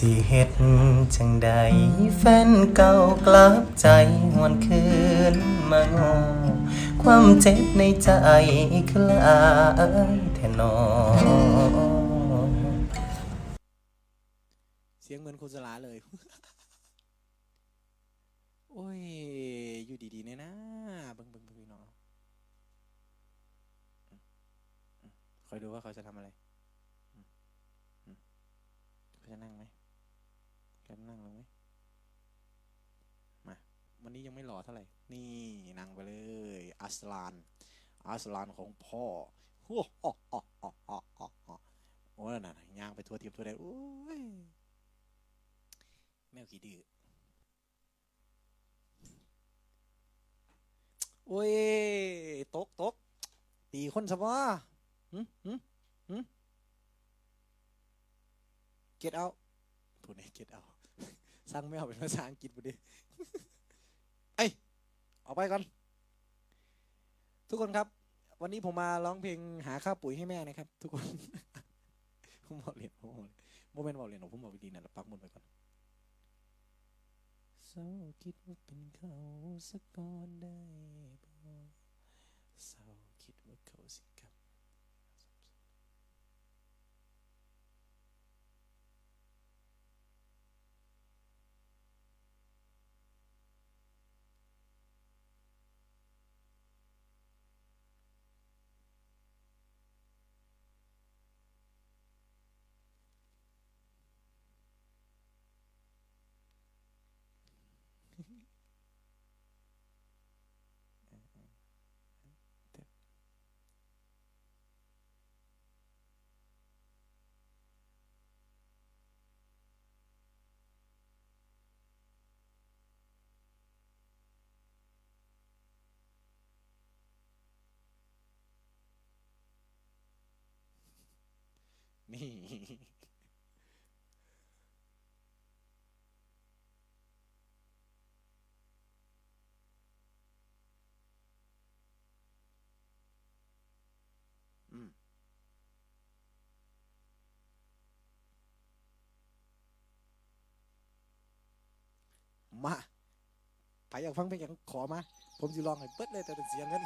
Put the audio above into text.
สิเฮ็ดจังใดแฟนเก่ากลับใจหวนคืนมางอความเจ็บในใจคลายแทนอเสียงเหมือนคุณสลาเลย โอ้ย อยู่ดีๆเนี่ยนะเบิ่งเบิ่งเบิ่งพี่น้องคอยดูว่าเขาจะทำอะไรเขาจะนั่งไหม เขาจะนั่งลงไหมมา วันนี้ยังไม่หล่อเท่าไหร่ นี่นั่งไปเลย อัสลาน อัสลานของพ่อโอ้โหโอ้โหโอ้โหโอ้โหโอ้โอ้น่ะย่างไปทั่วทิพย์ทั่วแดนโอ้ยแมวขี้ดื้อโอ้ยตกตกตีคนสบาหืมหืมหืมเก็ตเอาพูดในเก็ตเอา สร้างไม่เอาเป็นภาษาอังกฤษพูดดิเอ้ยออกไปก่อน ทุกคนครับ วันนี้ผมมาร้องเพลงหาข้าวปุ๋ยให้แม่นะครับ ทุกคนผมบอกเรียนผมบอกเรียนโมเมนต์บอกเรียนผมบอกวิธีนั่นแหละปักหมุดไปก่อนเศร้าคิดว่าเป็นเขาสักก่อนได้บ่เศร้าคิดว่าเขาสิกลับ นี่มาไปอยากฟังเพลงอยางขอมา ผมจะลองให้เปิดเลยแต่เป็นเสียงกัน